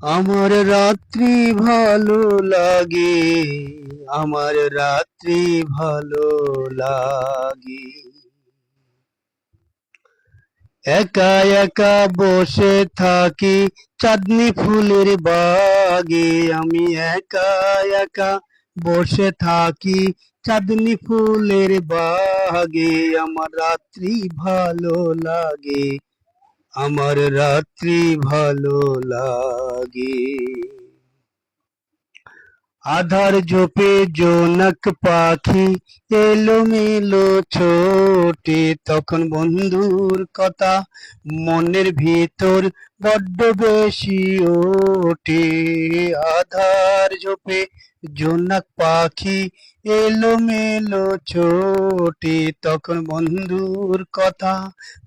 আমার রাত্রি ভালো লাগে, আমার রাত্রি ভালো লাগে। একা একা বসে থাকি চাঁদনি ফুলের বাগে, আমি একা একা বসে থাকি চাঁদনি ফুলের বাগে, আমার রাত্রি ভালো লাগে। আমার রাত্রি ভালো লাগে। আধার জোপে জোনাক পাখি এলো মেলো ছোটে, তখন বন্ধুর কথা মনের ভেতর বড্ড বেশি ওঠে। আধার জোপে জোনাক পাখি এলো মেলো ছোটে তখন বন্ধুর কথা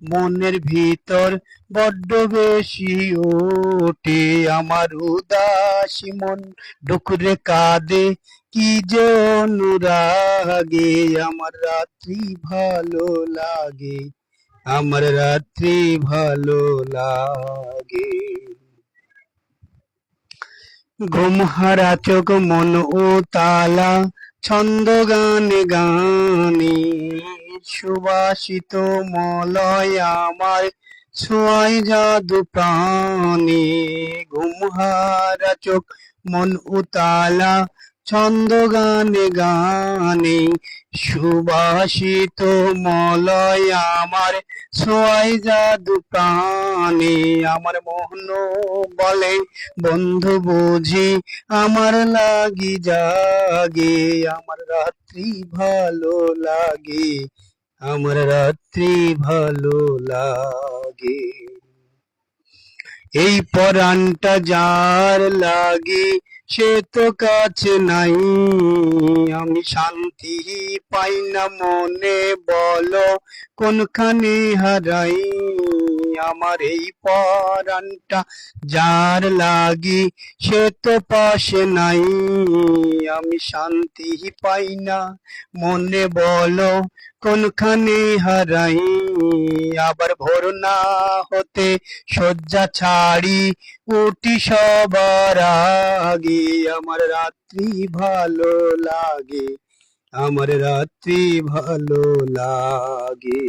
মনের ভিতর বড্ড বেশি ওঠে। আমার উদাসী মন ডুকরে কাঁদে, কি যে অনুরাগে আমার রাত্রি ভালো লাগে, আমার রাত্রি ভালো লাগে। ঘুম হারা চোখ মন ও তালা ছন্দ গানে গানে সুবাসিত মলয় আমার ছোঁয়ায় জাদু প্রাণে ঘুমহারা চোখ মন উতালা ছন্দ গানে গানে সুবাসিত মলয় আমার, সোয়াই জাদু প্রাণে আমার মোহন বলে, বন্ধু বুঝি আমার লাগি জাগে, আমার রাত্রি ভালো লাগে, আমার রাত্রি ভালো লাগে। এই পরাণটা যার লাগে সে তো কাছে নাই। আমি শান্তি পাই না মনে বলো কোনখানে হারাই? আমার এই পরাণটা, যার লাগি সে তো পাশে নাই। আমি শান্তি পাই না, মনে বলো কোনখানে হারাই। আবার ভোর না হতে শয্যা ছাড়ি, উঠি সবার আগে। আমার রাত্রি ভালো লাগে, আমার রাত্রি ভালো লাগে।